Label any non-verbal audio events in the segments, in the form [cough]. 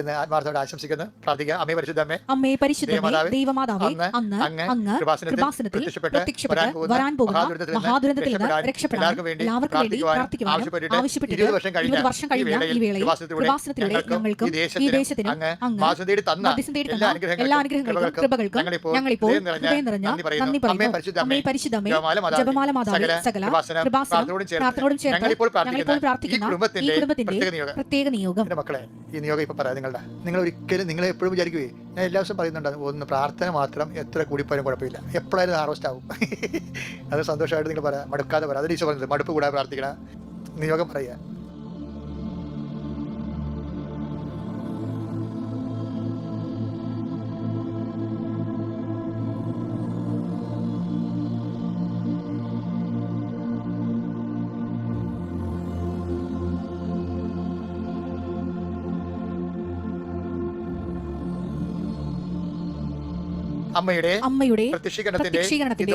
എന്ന് ആത്മാർത്ഥത്തോടെ ആശംസിക്കുന്നു. പ്രാർത്ഥിക്കുക അമ്മേ പരിശുദ്ധമ്മേ അമ്മേ ദൈവമാതാവേ, ദൈവമാതാവേ അന്ന് അന്ന് അങ്ങ് അങ്ങ് കൃപാസനത്തിൽ കൃപാസനത്തിൽ പ്രത്യക്ഷപ്പെട്ട് പ്രത്യക്ഷപ്പെട്ട് വരാൻ പോകുന്ന വരാൻ മഹാദുരന്തത്തിൽ നിന്ന് രക്ഷപ്പെടാൻ രക്ഷപ്പെടാൻ എല്ലാവർക്കും വേണ്ടി പ്രാർത്ഥിക്കുവാനും പ്രാർത്ഥിക്കുവാനും ആവശ്യപ്പെട്ടിട്ട് ആവശ്യപ്പെട്ടിട്ട് ഇരുപത് വർഷം കഴിഞ്ഞ ഇരുപത് വർഷം ഈ വേളയിൽ കൃപാസനത്തിലൂടെ ഞങ്ങൾക്കും ഈ ദേശത്തിനും അങ്ങ് എല്ലാ തന്ന എല്ലാ അനുഗ്രഹങ്ങൾക്കും കൃപകൾക്കും ഞങ്ങളിപ്പോൾ ഞങ്ങളിപ്പോൾ ഹൃദയം നിറഞ്ഞ നന്ദി പറയുന്നു. അമ്മേ പരിശുദ്ധമ്മേ, ജപമാല മാതാവേ, സകല ചേർത്ത് ഞങ്ങളിപ്പോൾ പ്രാർത്ഥിക്കുന്ന ഈ കുടുംബത്തിന്റെ പ്രത്യേക നിയോഗം. മക്കളെ ഈ നിയോഗം ഇപ്പൊ പറയാം. നിങ്ങളുടെ നിങ്ങൾ ഒരിക്കലും നിങ്ങൾ എപ്പോഴും വിചാരിക്കുവേ ഞാൻ എല്ലാ ദിവസവും പറയുന്നുണ്ട് ഒന്ന് പ്രാർത്ഥന മാത്രം എത്ര കൂടിപ്പോയാലും കുഴപ്പമില്ല. എപ്പോഴായാലും ഹാർവസ്റ്റ് ആവും. [laughs] അത് സന്തോഷമായിട്ട് നിങ്ങൾ പറയാം. മടുക്കാതെ പറയാം. അതിൽ ഈശോ പറഞ്ഞത്. മടുപ്പ് കൂടാതെ പ്രാർത്ഥിക്കണം. നിയോഗം പറയുക. അമ്മയുടെ അമ്മയുടെ പ്രത്യക്ഷീകരണത്തിന്റെ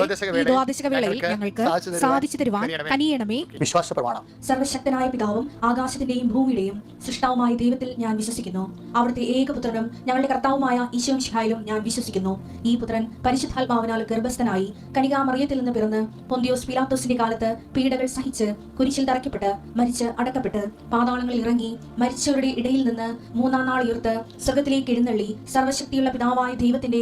വേളയിൽ ഞങ്ങൾക്ക് സാധിച്ചു തരുവാൻ. കനിയണമേ. വിശ്വാസ പ്രമാണം സർവശക്തനായ പിതാവും ആകാശത്തിന്റെയും ഭൂമിയുടെയും സൃഷ്ടാവുമായ ദൈവത്തിൽ ഞാൻ വിശ്വസിക്കുന്നു. അവിടുത്തെ ഏകപുത്രനും ഞങ്ങളുടെ കർത്താവുമായ ഈശോം ശിഹായിലും ഞാൻ വിശ്വസിക്കുന്നു. ഈ പുത്രൻ പരിശുദ്ധാത്മാവിനാൽ ഗർഭസ്ഥനായി കനികാമറിയത്തിൽ നിന്ന് പിറന്ന് പൊന്തിയോസ് പിലാത്തോസിന്റെ കാലത്ത് പീഡകൾ സഹിച്ച് കുരിശിൽ തറയ്ക്കപ്പെട്ട് മരിച്ച് അടക്കപ്പെട്ട് പാതാളങ്ങളിൽ ഇറങ്ങി മരിച്ചവരുടെ ഇടയിൽ നിന്ന് മൂന്നാം നാൾ ഉയർത്ത് സ്വർഗത്തിലേക്ക് എഴുന്നള്ളി സർവശക്തിയുള്ള പിതാവായ ദൈവത്തിന്റെ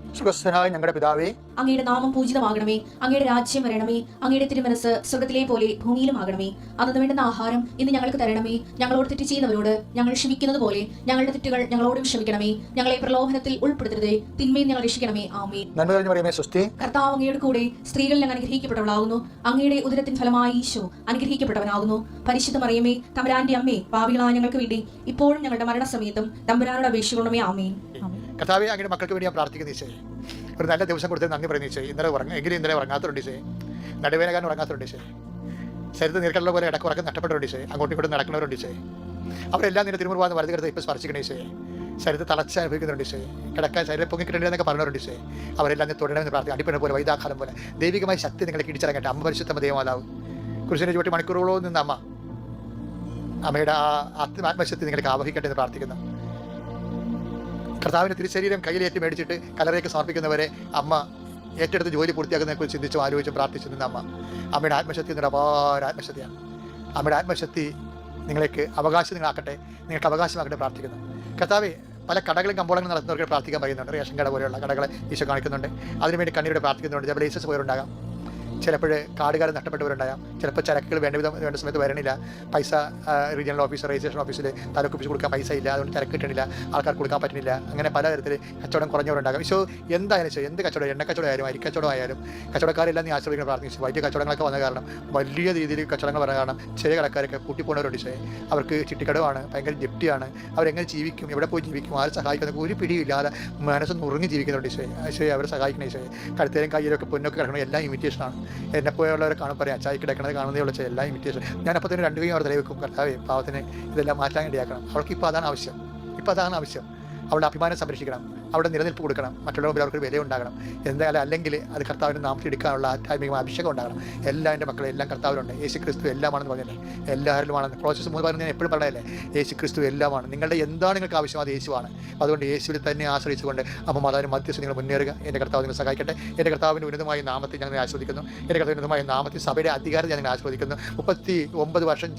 സുഖസ്ഥനായ ഞങ്ങളുടെ പിതാവേ അങ്ങയുടെ നാമം പൂജിതമാകണമേ. അങ്ങയുടെ രാജ്യം വരണമേ. അങ്ങയുടെ തിരുമനസ് സ്വർഗത്തിലെ പോലെ ഭൂമിയിലും ആകണമേ. അന്നു വേണ്ടുന്ന ആഹാരം ഇന്ന് ഞങ്ങൾക്ക് തരണമേ. ഞങ്ങളോട് തെറ്റ് ചെയ്യുന്നവരോട് ഞങ്ങൾ ക്ഷമിക്കുന്നത് പോലെ ഞങ്ങളുടെ തെറ്റുകൾ ഞങ്ങളോടും ക്ഷമിക്കണമേ. ഞങ്ങളെ പ്രലോഭനത്തിൽ ഉൾപ്പെടുത്തരുതേ. തിന്മയും ഞങ്ങൾ രക്ഷിക്കണമേ. ആമേ നന്മ കഴിഞ്ഞ് പറയുമേ സ്വസ്തി. കർത്താവ് അങ്ങയുടെ കൂടെ സ്ത്രീകളിൽ ഞങ്ങൾ അനുഗ്രഹിക്കപ്പെട്ടവളാകുന്നു. അങ്ങയുടെ ഉദരത്തിൻ ഫലമായി ഈശോ അനുഗ്രഹിക്കപ്പെട്ടവനാകുന്നു. പരിശുദ്ധ മറിയമേ തമരാന്റെ അമ്മേ ഭാവികളായ ഞങ്ങൾക്ക് വേണ്ടി ഇപ്പോഴും ഞങ്ങളുടെ മരണസമയത്തും തമ്പുരാനോട് അപേക്ഷിക്കണമേ ആമേൻ. കർത്താവെ അങ്ങനെ മക്കൾക്ക് വേണ്ടി ഞാൻ പ്രാർത്ഥിക്കുന്ന ഈശോയെ ഒരു നല്ല ദിവസം കൊടുത്ത് നന്ദി പറയുന്ന ഈശോയെ ഇന്നലെ ഉറങ്ങ എങ്കിലും ഇന്നലെ ഉറങ്ങാത്തതുണ്ട് ഈശോയെ നടുവേനകാരൻ ഉറങ്ങാത്തതുണ്ട് ഈശോയെ ശരീരത്തിൽ നീർക്കള്ള പോലെ ഇടയ്ക്ക് ഉറക്കം നഷ്ടപ്പെട്ടവരുണ്ട് ഈശോയെ അങ്ങോട്ടും ഇങ്ങോട്ടും നടക്കുന്നവരുണ്ട് ഈശോയെ അവരെല്ലാം നിന്റെ തിരുമുറുവാന്ന് വലത് കിടത്ത് ഇപ്പോൾ സ്പർശിക്കണേ ഈശോയെ ശരീരത്തിൽ തളച്ച് അനുഭവിക്കുന്നുണ്ട് ഈശോയെ കിടക്കാൻ ശരീരം പൊങ്ങിക്കിട്ടേണ്ടതെന്നൊക്കെ പറഞ്ഞവരുണ്ട് ഈശോയെ അവരെല്ലാം നീ തുടരണമെന്ന് പ്രാർത്ഥിക്കും അടിപ്പണ പോലെ വൈദാഖാലം പോലെ. ദൈവികമായ ശക്തി നിങ്ങളെ കിടിച്ചിറങ്ങട്ടെ അമ്മ പരിശുദ്ധ ദൈവമാതാവ്. കുരിശിനെ ചുവട്ടി മണിക്കൂറുകളോ നിന്ന് അമ്മ. അമ്മയുടെ ആ ആത്മാത്മശക്തി നിങ്ങൾക്ക് ആവഹിക്കട്ടെ എന്ന് പ്രാർത്ഥിക്കുന്നു. കർത്താവിന്റെ തിരുശരീരം കയ്യിലേറ്റ് മേടിച്ചിട്ട് കലറേക്ക് സമർപ്പിക്കുന്നവരെ അമ്മ ഏറ്റെടുത്ത് ജോലി പൂർത്തിയാക്കുന്നതിനെക്കുറിച്ച് ചിന്തിച്ചും ആലോചിച്ചും പ്രാർത്ഥിച്ചു നിന്ന അമ്മ. അമ്മയുടെ ആത്മശക്തി എന്നൊരു അപാര ആത്മശക്തിയാണ്. അമ്മയുടെ ആത്മശക്തി നിങ്ങൾക്ക് അവകാശം നിങ്ങളാക്കട്ടെ നിങ്ങൾക്ക് അവകാശമാക്കട്ടെ പ്രാർത്ഥിക്കുന്നു. കർത്താവ് പല കടകളും കമ്പോളങ്ങളും നടത്തുന്നവർക്ക് പ്രാർത്ഥിക്കാൻ പറയുന്നുണ്ട്. റേഷൻ കട പോലെയുള്ള കടകളെ ഈശോ കാണിക്കുന്നുണ്ട്. അതിനുവേണ്ടി കണ്ണിയുടെ പ്രാർത്ഥിക്കുന്നുണ്ട്. ചിലപ്പോൾ പോലുണ്ടാകാം. ചിലപ്പോൾ കാടുകാരൻ നഷ്ടപ്പെട്ടവരുണ്ടാകാം. ചിലപ്പോൾ ചരക്കുകൾ വേണ്ട വിധം വേണ്ട സമയത്ത് വരണില്ല. പൈസ റീജിയണൽ ഓഫീസർ രജിസ്ട്രേഷൻ ഓഫീസിൽ താലൂക്ക് ഓഫീസ് കൊടുക്കാൻ പൈസ ഇല്ല. അതുകൊണ്ട് ചരക്ക് കിട്ടണില്ല. ആൾക്കാർക്ക് കൊടുക്കാൻ പറ്റുന്നില്ല. അങ്ങനെ പല തരത്തിൽ കച്ചവടം കുറഞ്ഞവരുണ്ടാകും. സോ എന്തായാലും ശരി. എന്ത് കച്ചവടം? എണ്ണ കച്ചവടം ആയാലും അരിക്കച്ചവടം ആയാലും കച്ചവടക്കാരെല്ലാം നീ ആശ്രയിക്കണം പ്രാർത്ഥിച്ചു. വലിയ കച്ചവടങ്ങളൊക്കെ വന്ന കാരണം വലിയ രീതിയിൽ കച്ചവടങ്ങൾ വരാൻ കാരണം ചെറിയ കടക്കാരൊക്കെ കൂട്ടിപ്പോണവരുണ്ട് പക്ഷേ അവർക്ക് ചിട്ടിക്കടവാണ് ഭയങ്കര ജപ്തിയാണ്. അവരെങ്ങനെ ജീവിക്കും? എവിടെ പോയി ജീവിക്കും? ആരും സഹായിക്കുന്ന ഒരു പിടിയില്ലാതെ മനസ്സ് നുറുങ്ങി ജീവിക്കുന്നുണ്ട് ഈശോയെ. ഈശോയെ അവരെ സഹായിക്കണം ഈശോയെ. കഴുത്തേലും കയ്യിലൊക്കെ പൊന്നൊക്കെ കിടക്കണം എല്ലാം ഇമിറ്റേഷനാണ് എന്നെ പോലെയുള്ളവരെ കാണും പറയാം അച്ചായി കിടക്കണത് കാണുന്നതേ ഉള്ള എല്ലാ ഇമിറ്റേഷൻ ഞാൻ തന്നെ രണ്ടു കൈ അവർ വെക്കും കർത്താവേ പാവത്തിന് ഇതെല്ലാം മാറ്റാൻ വേണ്ടിയാക്കണം. അവൾക്ക് ഇപ്പോൾ അതാണ് ആവശ്യം. ഇപ്പോൾ അതാണ് ആവശ്യം. അവളുടെ അഭിമാനം സംരക്ഷിക്കണം. അവിടെ നിലനിൽപ്പ് കൊടുക്കണം. മറ്റുള്ളവർ അവർക്ക് വില ഉണ്ടാകണം. എന്തായാലും അല്ലെങ്കിൽ അത് കർത്താവിന്റെ നാമത്തിൽ എടുക്കാനുള്ള ആധ്യാത്മിക അഭിഷേകം ഉണ്ടാകണം. എല്ലാ എന്റെ മക്കളും എല്ലാം കർത്താവിലുണ്ട്. യേശു ക്രിസ്തു എല്ലാമാണെന്ന് പറഞ്ഞല്ലേ? എല്ലാവരിലുമാണെന്ന് പ്രോസസ്സ് മൂന്ന് പറഞ്ഞ് ഞാൻ എപ്പോഴും പറയല്ലേ യേശു ക്രിസ്തു എല്ലാമാണ്. നിങ്ങളുടെ എന്താണ് നിങ്ങൾക്ക് ആവശ്യം യേശുവാണ്. അതുകൊണ്ട് യേശുവിൽ തന്നെ ആശ്രയിച്ചുകൊണ്ട് അപ്പോൾ മാതാവിന് മധ്യസ്ഥ നിങ്ങൾ മുന്നേറുക. എന്റെ കർത്താവ് നിങ്ങൾ സഹായിക്കട്ടെ. എന്റെ കർത്താവിന്റെ ഉന്നതമായ നാമത്തെ ഞങ്ങൾ ആസ്വദിക്കുന്നു എന്റെ കർത്താവിന്റെ ഉന്നതമായ നാമത്തിൽ സഭയുടെ അധികാരം ഞങ്ങൾ ആസ്വദിക്കുന്നു മുപ്പത്തി ഒമ്പത് വർഷം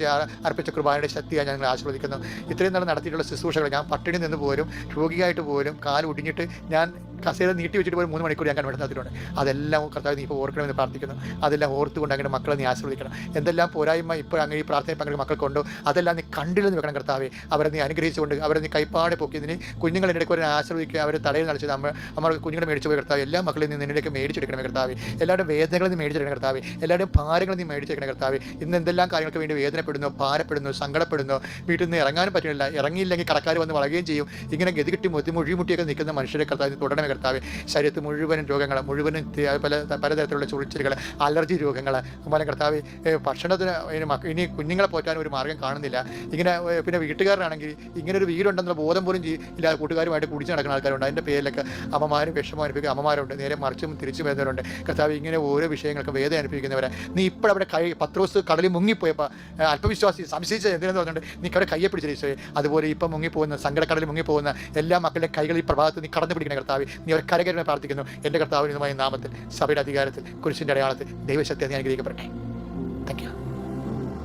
അർപ്പിച്ച കുർബാനയുടെ ശക്തിയാണ് ഞങ്ങൾ ആസ്വദിക്കുന്നു ഇത്രയും നാൾ നടത്തിയിട്ടുള്ള ശുശ്രൂഷകൾ ഞാൻ പട്ടിണി നിന്ന് പോലും രോഗിയായിട്ട് പോലും കാൽ ഒടിഞ്ഞിട്ട് ഞാൻ കസേര നീട്ടി വെച്ചിട്ട് പോലും മൂന്ന് മണിക്കൂർ ഞാൻ കൺവെർട്ട് നടത്തിയിട്ടുണ്ട് അതെല്ലാം കർത്താവ് നീ ഇപ്പോൾ ഓർക്കണമെന്ന് പ്രാർത്ഥിക്കുന്നു. അതെല്ലാം ഓർത്തുകൊണ്ട് അങ്ങനെ മക്കളെ നീ ആശ്രയിക്കണം എന്തെല്ലാം പോരായ്മ ഇപ്പോൾ അങ്ങനെ ഈ പ്രാർത്ഥന പങ്കെടുക്കുന്ന മക്കൾക്കുണ്ടോ അതെല്ലാം നീ കണ്ടില്ലെന്ന് വെക്കണം കർത്താവെ. അവരെ നീ അനുഗ്രഹിച്ചുകൊണ്ട് അവരെ നീ കൈപ്പാടെ പൊക്കിയതിന് കുഞ്ഞുങ്ങളെ ഇടയ്ക്ക് ഒരു ആശ്രയിക്കുക അവരെ തടയിൽ നടിച്ചത് നമ്മൾ നമ്മൾ കുഞ്ഞുങ്ങളെ മേടിച്ചു പോയി കർത്താവ്. എല്ലാ മക്കളെയും നീ നിന്നിലേക്ക് മേടിച്ചെടുക്കണം കർത്താവ്. എല്ലാവരുടെ വേദനകളും നീ മേടിച്ചെടുക്കണം കർത്താവ്. എല്ലാവരുടെയും ഭാരങ്ങളും നീ മേടിച്ചെടുക്കണം കർത്താവ്. ഇന്ന് എന്തെല്ലാം കാര്യങ്ങൾക്ക് വേണ്ടി വേദനപ്പെടുന്നു ഭാരപ്പെടുന്നു സങ്കടപ്പെടുന്നു വീട്ടിൽ നിന്ന് ഇറങ്ങാനും പറ്റുന്നില്ല. ഇറങ്ങിയില്ലെങ്കിൽ കടക്കാർ വന്ന് വളയുകയും ചെയ്യും. ഇങ്ങനെ ഗതികിട്ടി മുത്തി മുഴിമുട്ടിയൊക്കെ നിൽക്കുന്ന മനുഷ്യരെ കർത്താവ് തുടരണമേ കർത്താവ് ശരീരത്തിൽ മുഴുവനും രോഗങ്ങൾ മുഴുവനും പല പലതരത്തിലുള്ള ചുളിച്ചിലുകൾ അലർജി രോഗങ്ങൾ അതുപോലെ കർത്താവ് ഭക്ഷണത്തിന് ഇനി കുഞ്ഞുങ്ങളെ പോറ്റാൻ ഒരു മാർഗം കാണുന്നില്ല. ഇങ്ങനെ പിന്നെ വീട്ടുകാരനാണെങ്കിൽ ഇങ്ങനെ ഒരു വീടുണ്ടെന്നുള്ള ബോധം പോലും ഇല്ലാതെ കൂട്ടുകാരുമായിട്ട് കുടിച്ച് നടക്കുന്ന ആൾക്കാരുണ്ട്. അതിന്റെ പേരിലൊക്കെ അമ്മമാരും വിഷമം അനുഭവിക്കുന്ന അമ്മമാരുണ്ട്. നേരെ മറിച്ചും തിരിച്ചു വരുന്നവരുണ്ട്. കർത്താവ് ഇങ്ങനെ ഓരോ വിഷയങ്ങൾക്കും വേദന അനുഭവിക്കുന്നവരെ നീ ഇപ്പോഴവിടെ കൈ പത്രോസ് കടലിൽ മുങ്ങിപ്പോയപ്പോൾ അല്പവിശ്വാസി സംശയിച്ച എന്തിനെന്ന് പറഞ്ഞിട്ടുണ്ട് നീ അവിടെ കയ്യെ പിടിച്ചിരിച്ചേ അതുപോലെ ഇപ്പം മുങ്ങിപ്പോകുന്ന സങ്കടക്കടലിൽ മുങ്ങിപ്പോകുന്ന എല്ലാ മക്കളുടെ കൈകൾ ഈ പ്രഭാതത്തിൽ നീ കടന്നു പിടിക്കുന്ന കർത്താവ്. നീ അവർ കരകരമായി പ്രാർത്ഥിക്കുന്നു. എന്റെ കർത്താവിനുമായ നാമത്തിൽ സഭയുടെ അധികാരത്തിൽ കുരിശിന്റെ അടയാളത്തിൽ ദൈവശക്തി നീ അനുഗ്രഹിക്കപ്പെടട്ടെ. താങ്ക് യു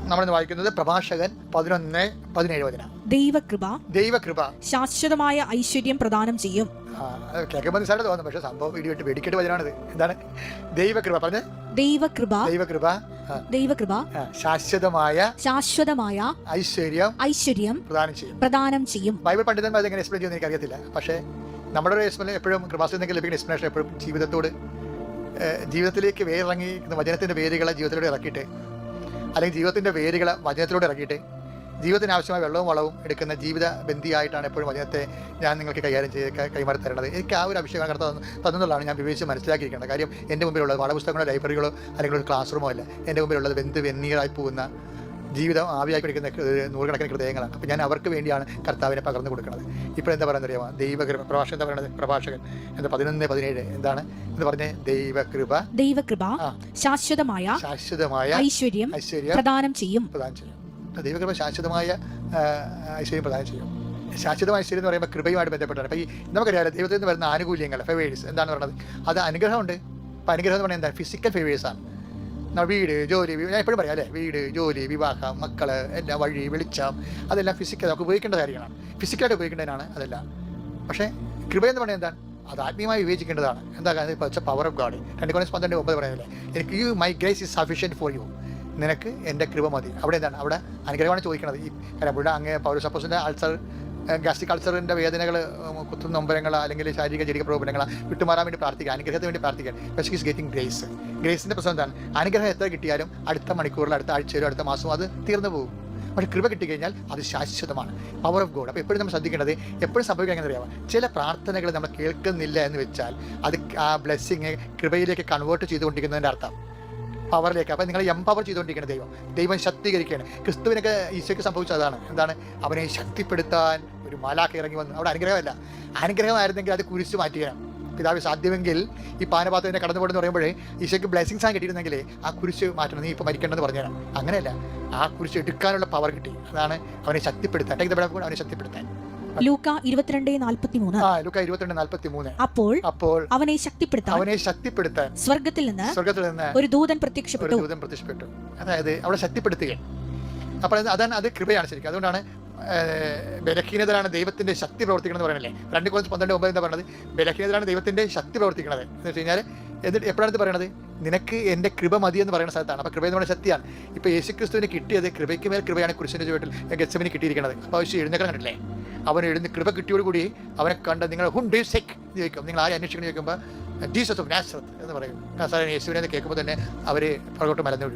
നമ്മളിന്ന് വായിക്കുന്നത് പ്രഭാഷകൻ പതിനൊന്ന് പതിനേഴ് വചന. ദൈവകൃപ ദൈവകൃപ. ശാശ്വതമായ ഐശ്വര്യം പ്രദാനം ചെയ്യും. കേൾക്കുമ്പോൾ നിസ്സാരം തോന്നുന്നു പക്ഷെ സംഭവം ഇടിവിട്ട് വെടിക്കെട്ട് വചനാണിത്. എന്താണ്? ദൈവകൃപ പറഞ്ഞ്. ദൈവകൃപ ദൈവകൃപ ദൈവകൃപ ശാശ്വതമായ ശാശ്വതമായ ഐശ്വര്യം ഐശ്വര്യം പ്രദാനം ചെയ്യും. പ്രദാനം ചെയ്യും. ബൈബിൾ പണ്ഡിതന്മാർ എങ്ങനെ എക്സ്പ്ലെയിൻ ചെയ്യുന്ന എനിക്ക് അറിയത്തില്ല പക്ഷേ നമ്മുടെ ഒരു എക്സ്പ്ലെയിൻ എപ്പോഴും കൃപാസിൽ നിന്നെങ്കിൽ ലഭിക്കുന്ന എക്സ്പ്ലനേഷൻ എപ്പോഴും ജീവിതത്തോട് ജീവിതത്തിലേക്ക് വേറിറങ്ങി വചനത്തിന്റെ വേരുകളെ ജീവിതത്തിലൂടെ ഇറക്കിയിട്ട് അല്ലെങ്കിൽ ജീവിതത്തിന്റെ വേരുകളെ വചനത്തിലൂടെ ഇറക്കിയിട്ട് ജീവിതത്തിന് ആവശ്യമായ വെള്ളവും വളവും എടുക്കുന്ന ജീവിത ബന്ധിയായിട്ടാണ് എപ്പോഴും വചനത്തെ ഞാൻ നിങ്ങൾക്ക് കൈകാര്യം ചെയ്ത് കൈമാറി തരേണ്ടത്. എനിക്ക് ആ ഒരു അഭിഷേകം കടത്ത തന്നുള്ളതാണ് ഞാൻ വിവേചിച്ച് മനസ്സിലാക്കിയിരിക്കേണ്ടത്. കാര്യം എന്റെ മുമ്പിലുള്ളത് പാഠപുസ്തകങ്ങളോ ലൈബ്രറികളോ അല്ലെങ്കിൽ ഒരു ക്ലാസ് റൂമോ അല്ല എന്റെ മുമ്പിലുള്ളത് ബന്ധു വെന്നീറായി പോകുന്ന ജീവിതം ആവിയായി പിടിക്കുന്ന ഹൃ- നൂറുകണക്കിന് ഹൃദയങ്ങളാണ്. അപ്പോൾ ഞാൻ അവർക്ക് വേണ്ടിയാണ് കർത്താവിനെ പകർന്നു കൊടുക്കുന്നത്. ഇപ്പോൾ എന്താ പറയുന്നത് അറിയാമോ? ദൈവകൃപ. പ്രഭാഷകൻ എന്താ പറയുന്നത്? പ്രഭാഷകൻ. എന്താ പതിനൊന്ന് പതിനേഴ്. എന്താണ്? എന്ന് പറഞ്ഞ ദൈവകൃപ. ദൈവകൃപ ശാശ്വതമായ ശാശ്വതമായ ഐശ്വര്യം ഐശ്വര്യം പ്രദാനം ചെയ്യും. പ്രദാനം ചെയ്യും. ദൈവകൃപ ശാശ്വതമായ ഐശ്വര്യം പ്രദാനം ചെയ്യും. ശാശ്വതമായ ഐശ്വര്യം എന്ന് പറയുമ്പോൾ കൃപയുമായിട്ട് ബന്ധപ്പെട്ടാണ്. അപ്പോൾ ഈ നമുക്കറിയാം ദൈവത്തിൽ നിന്ന് വരുന്ന ആനുകൂല്യങ്ങൾ ഫെവേഴ്സ് എന്താണ് പറയുന്നത്? അത് അനുഗ്രഹമുണ്ട്. അപ്പോൾ അനുഗ്രഹം എന്ന് പറയുന്നത് എന്താ? ഫിസിക്കൽ ഫെവേഴ്സാണ് വീട് ജോലി ഞാൻ എപ്പോഴും പറയാം അല്ലേ? വീട് ജോലി വിവാഹം മക്കൾ എല്ലാം വഴി വെളിച്ചം അതെല്ലാം ഫിസിക്കൽ നമുക്ക് ഉപയോഗിക്കേണ്ട കാര്യങ്ങളാണ്. ഫിസിക്കലായിട്ട് ഉപയോഗിക്കേണ്ടതിനാണ് അതെല്ലാം. പക്ഷേ കൃപ എന്ന് പറയുന്നത് എന്താണ്? അത് ആത്മീയമായി വിവേചിക്കേണ്ടതാണ്. എന്താ കാരണം ഇപ്പോൾ പവർ ഓഫ് ഗാഡ് രണ്ട് കോൺസ് പന്ത്രണ്ട് ഒമ്പത് പറയുന്നില്ലേ എനിക്ക് you my grace is sufficient for you നിനക്ക് എന്റെ കൃപ മതി. അവിടെ എന്താണ്? അവിടെ അനുഗ്രഹമാണ് ചോദിക്കുന്നത് ഈ ഇവിടെ അങ്ങ് പൗരസപ്പോസിന്റെ അൾസർ ഗാസ്ട്രിക് കൾച്ചറിന്റെ വേദനകൾ കുത്തുന്ന നൊമ്പരങ്ങൾ അല്ലെങ്കിൽ ശാരീരിക ജനിക പ്രകോപനങ്ങൾ വിട്ടുമാറാൻ വേണ്ടി പ്രാർത്ഥിക്കുക അനുഗ്രഹത്തിന് വേണ്ടി പ്രാർത്ഥിക്കാൻ പക്ഷേ ഈസ് ഗെറ്റിംഗ് ഗ്രേസ് ഗ്രേസിന്റെ പ്രശ്നം എന്താണ്? അനുഗ്രഹം എത്ര കിട്ടിയാലും അടുത്ത മണിക്കൂറിൽ അടുത്ത ആഴ്ചയിലോ അടുത്ത മാസമോ അത് തീർന്നു പോകും. പക്ഷേ കൃപ കിട്ടിക്കഴിഞ്ഞാൽ അത് ശാശ്വതമാണ്. പവർ ഓഫ് ഗോഡ് അപ്പോൾ എപ്പോഴും നമ്മൾ ശ്രദ്ധിക്കേണ്ടത് എപ്പോഴും സംഭവിക്കാൻ എങ്ങനെ അറിയാം ചില പ്രാർത്ഥനകൾ നമ്മൾ കേൾക്കുന്നില്ല എന്ന് വെച്ചാൽ അത് ആ ബ്ലെസ്സിങ് കൃപയിലേക്ക് കൺവേർട്ട് ചെയ്തുകൊണ്ടിരിക്കുന്നതിന്റെ അർത്ഥം. പവറിലേക്ക് അപ്പം നിങ്ങൾ എംപവർ ചെയ്തുകൊണ്ടിരിക്കുന്ന ദൈവം. ദൈവം ശക്തീകരിക്കുകയാണ്. ക്രിസ്തുവിനൊക്കെ ഈശോയ്ക്ക് സംഭവിച്ചതാണ് എന്താണ്? അവനെ ശക്തിപ്പെടുത്താൻ ഒരു മാലാഖ ഇറങ്ങി വന്നു അവിടെ അനുഗ്രഹമല്ല. അനുഗ്രഹമായിരുന്നെങ്കിൽ അത് കുരിശ് മാറ്റുകയാണ് പിതാവ് സാധ്യമെങ്കിൽ ഈ പാനപാത്രത്തിനെ കടന്നുപോടെന്ന് പറയുമ്പോഴേ ഈശോയ്ക്ക് ബ്ലെസ്സിങ്സ് ആണ് കിട്ടിയിരുന്നെങ്കിൽ ആ കുരിശ് മാറ്റണം. നീ ഇപ്പോൾ മരിക്കേണ്ടെന്ന് പറഞ്ഞുതരാം. അങ്ങനെയല്ല. ആ കുരിശ് എടുക്കാനുള്ള പവർ കിട്ടി. അതാണ് അവനെ ശക്തിപ്പെടുത്താൻ. അവനെ ശക്തിപ്പെടുത്താൻ. ലൂക്ക ഇരുപത്തിരണ്ട് നാൽപ്പത്തി മൂന്ന് ആ ലുക്ക ഇരുപത്തിരണ്ട് നാൽപ്പത്തി മൂന്ന് അപ്പോൾ അപ്പോൾ അവനെ ശക്തിപ്പെടുത്താൻ അവനെ ശക്തിപ്പെടുത്താൻ സ്വർഗത്തിൽ നിന്ന് സ്വർഗത്തിൽ നിന്ന് ഒരു ദൂതൻ പ്രത്യക്ഷപ്പെട്ടു. ദൂതൻ പ്രത്യക്ഷപ്പെട്ടു. അതായത് അവിടെ ശക്തിപ്പെടുത്തുകയാണ്. അപ്പോൾ അതാണ് അത് കൃപയാണ് ശരിക്കും. അതുകൊണ്ടാണ് ഏഹ്, ബലഹീനതയിലാണ് ദൈവത്തിന്റെ ശക്തി പ്രവർത്തിക്കുന്നത് എന്ന് പറയുന്നില്ലേ രണ്ട് കോഴ്സ് പന്ത്രണ്ട് ഒമ്പത് എന്താ പറയുന്നത് ബലഹീനതയിലാണ് ദൈവത്തിന്റെ ശക്തി പ്രവർത്തിക്കുന്നത് എന്ന് വെച്ച് കഴിഞ്ഞാൽ എന്നിട്ട് എപ്പോഴാണ് ഇത് പറയണത്? നിനക്ക് എന്റെ കൃപ മതി എന്ന് പറയുന്ന സ്ഥലത്താണ്. അപ്പോൾ കൃപ എന്ന് പറയുന്ന ശക്തിയാണ്. ഇപ്പോൾ യേശു ക്രിസ്തുവിന് കിട്ടിയത് കൃപയ്ക്ക് മേൽ കൃപയാണ് കുരിശിന്റെ ചുവട്ടിൽ ഗച്ചമിന് കിട്ടിയിരിക്കുന്നത് അപ്പോൾ ആവശ്യം എഴുന്നേക്കാൻ കണ്ടില്ലേ അവൻ എഴുന്ന കൃപ കിട്ടിയോടുകൂടി അവനെ കണ്ട് നിങ്ങൾ ഹും ഡു സെക് എന്ന് ചോദിക്കും. നിങ്ങൾ ആരെ അന്വേഷിക്കണം ചോദിക്കുമ്പോൾ ജീസസ് ഓഫ് നാസറത്ത് എന്ന് പറയും. കാരണം യേശുവിനെ കേൾക്കുമ്പോൾ തന്നെ അവർ പുറകോട്ട് മലന്നു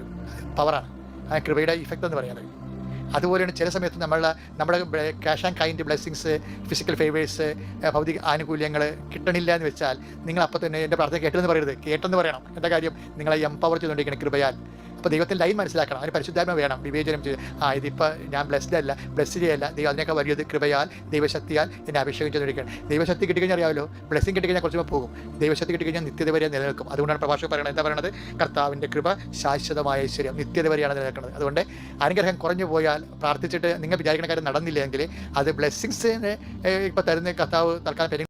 പവറാണ് ആ കൃപയുടെ ഇഫക്റ്റ് എന്ന് പറയുന്നത് അതുപോലെയാണ് ചില സമയത്ത് നമ്മളുടെ നമ്മുടെ cash and kind blessings physical favours ഭൗതിക ആനുകൂല്യങ്ങൾ കിട്ടണില്ല എന്ന് വെച്ചാൽ നിങ്ങൾ അപ്പോൾ തന്നെ എന്റെ പ്രാർത്ഥന കേട്ടെന്ന് പറയരുത്. കേട്ടെന്ന് പറയണം. എന്താ കാര്യം? നിങ്ങളെ എംപവർ ചെയ്തുകൊണ്ടിരിക്കണം കൃപയാൽ. അപ്പോൾ ദൈവത്തിൽ ലൈൻ മനസ്സിലാക്കണം. അതിന് പരിശുദ്ധാത്മ വേണം. വിവേചനം ചെയ്ത്. ആ ഇതിപ്പോൾ ഞാൻ ബ്ലെസ്ഡ് അല്ല. ബ്ലെസ് ചെയ്യല്ല. ദൈവം അതിനൊക്കെ വലിയത് കൃപയാൽ ദൈവശക്തിയാൽ എന്നെ അഭിഷേകം ചെയ്തിരിക്കണം ദൈവശക്തി കിട്ടിക്കഴിഞ്ഞാൽ അറിയാമല്ലോ ബ്ലെസ്സിങ് കിട്ടിക്കഴിഞ്ഞാൽ കുറച്ച് പോകും. ദൈവശക്തി കിട്ടിക്കഴിഞ്ഞാൽ നിത്യത വരെ നിലനിൽക്കും. അതുകൊണ്ടാണ് പ്രഭാഷകൻ പറയുന്നത്. എന്താ പറയുന്നത് കർത്താവിന്റെ കൃപ ശാശ്വതമായ ഐശ്വര്യം. നിത്യത വരെയാണ് നിലനിൽക്കുന്നത്. അതുകൊണ്ട് അനുഗ്രഹം കുറഞ്ഞു പോയാൽ പ്രാർത്ഥിച്ചിട്ട് നിങ്ങൾ വിചാരിക്കുന്ന കാര്യം നടന്നില്ലെങ്കിൽ അത് ബ്ലെസ്സിങ്സിന് ഇപ്പോൾ തരുന്ന കർത്താവ് തൽക്കാലം